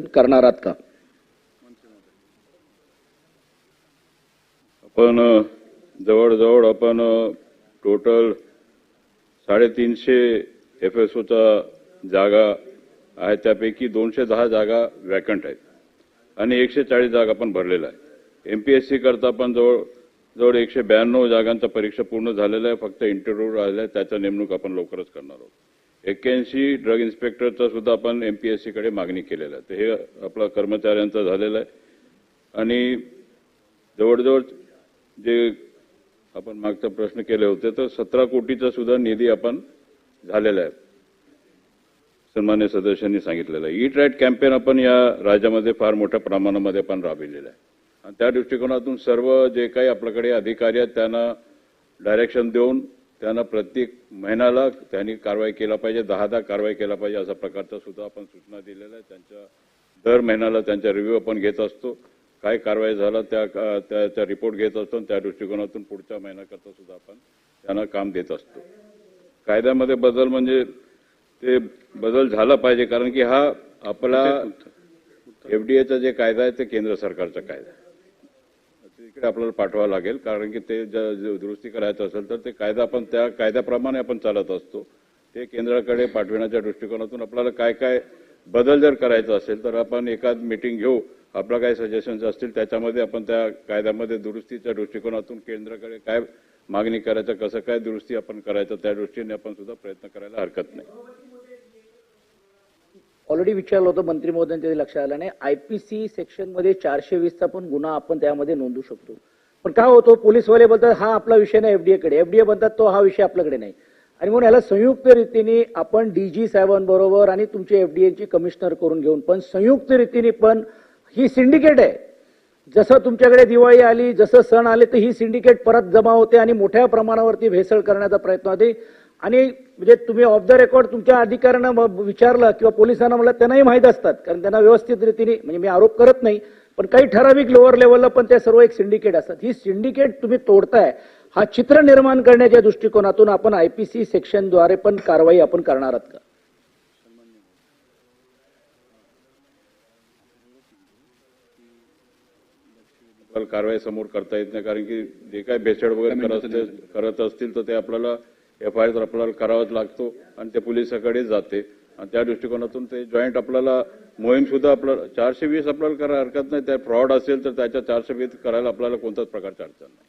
करणार आहात का? आपण जवळजवळ आपण टोटल साडेतीनशे एफ एस ओचा जागा आहे. त्यापैकी दोनशे दहा जागा वॅकंट आहेत. आणि एकशे चाळीस जागा आपण भरलेल्या आहे एम पी एस सी करता पण जवळ जवळ एकशे ब्याण्णव जागांचा परीक्षा पूर्ण झालेला आहे. फक्त इंटरव्ह्यू राहिला आहे त्याचा नेमणूक आपण लवकरच करणार आहोत. एक्क्याऐंशी ड्रग इन्स्पेक्टरचा सुद्धा आपण एम पी एस सीकडे मागणी केलेलं आहे. तर हे आपला कर्मचाऱ्यांचा झालेलं आहे. आणि जवळजवळ जे आपण मागचा प्रश्न केले होते तर सतरा कोटीचा सुद्धा निधी आपण झालेला आहे. सन्मान्य सदस्यांनी सांगितलेलं आहे. ईट राईट कॅम्पेन आपण या राज्यामध्ये फार मोठ्या प्रमाणामध्ये पण राबविलेलं आहे. आणि त्या दृष्टिकोनातून सर्व जे काही आपल्याकडे अधिकारी आहेत त्यांना डायरेक्शन देऊन त्यांना प्रत्येक महिन्याला त्यांनी कारवाई केला पाहिजे दहा दहा कारवाई केला पाहिजे अशा प्रकारच्या सुद्धा आपण सूचना दिलेल्या आहेत. त्यांच्या दर महिन्याला त्यांचा रिव्ह्यू आपण घेत असतो. काय कारवाई झाला त्या त्याचा रिपोर्ट घेत असतो आणि त्या दृष्टिकोनातून पुढच्या महिन्याकरता सुद्धा आपण त्यांना काम देत असतो. कायद्यामध्ये बदल म्हणजे ते बदल झाला पाहिजे कारण की हा आपला एफडीएचा जे कायदा आहे ते केंद्र सरकारचा कायदा आहे. तिकडे आपल्याला पाठवावं लागेल. कारण की ते ज- दुरुस्ती करायचं असेल तर ते कायदा आपण त्या कायद्याप्रमाणे आपण चालत असतो. ते केंद्राकडे पाठविण्याच्या दृष्टिकोनातून आपल्याला काय काय बदल जर करायचा असेल तर आपण एखाद मिटिंग घेऊ. आपला काय सजेशन्स असतील त्याच्यामध्ये आपण त्या कायद्यामध्ये दुरुस्तीच्या दृष्टिकोनातून केंद्राकडे काय मागणी करायचं कसं काय दुरुस्ती आपण करायचं त्या दृष्टीने आपण सुद्धा प्रयत्न करायला हरकत नाही. ऑलरेडी विचारलं होतं मंत्री महोदयांच्या लक्षात आलं नाही. आयपीसी सेक्शनमध्ये चारशे वीसचा पण गुन्हा आपण त्यामध्ये नोंदू शकतो. पण काय होतो पोलीसवाले बोलतात हा आपला विषय नाही एफडीए कडे. एफडीए म्हणतात तो हा विषय आपल्याकडे नाही. आणि म्हणून याला संयुक्त रीतीने आपण डीजी साहेबांबरोबर आणि तुमचे एफडीएची कमिशनर करून घेऊन पण संयुक्त रीतीने पण ही सिंडिकेट आहे. जसं तुमच्याकडे दिवाळी आली जसं सण आले तर ही सिंडिकेट परत जमा होते आणि मोठ्या प्रमाणावरती भेसळ करण्याचा प्रयत्न होते. आणि म्हणजे तुम्ही ऑफ द रेकॉर्ड तुमच्या अधिकाऱ्यांना विचारलं किंवा पोलिसांना म्हणलं त्यांनाही माहीत असतात कारण त्यांना व्यवस्थित रीतीने म्हणजे मी आरोप करत नाही पण काही ठराविक लोअर लेवलला पण त्या सर्व एक सिंडिकेट असतात. ही सिंडिकेट तुम्ही तोडताय हा चित्र निर्माण करण्याच्या दृष्टिकोनातून आपण आयपीसी सेक्शनद्वारे पण कारवाई आपण करणार आहात का? कारवाई समोर करता येत नाही कारण की जे काही भेसळ वगैरे करत असतील करत असतील तर ते आपल्याला एफ आय आर आपल्याला करावाच लागतो आणि ते पोलिसाकडे जाते. आणि त्या दृष्टिकोनातून ते जॉईंट आपल्याला मोहीम सुद्धा आपल्याला चारशे वीस आपल्याला करायला हरकत नाही. त्या फ्रॉड असेल तर त्याच्या चारशे वीस करायला आपल्याला कोणत्याच प्रकारची अडचण नाही.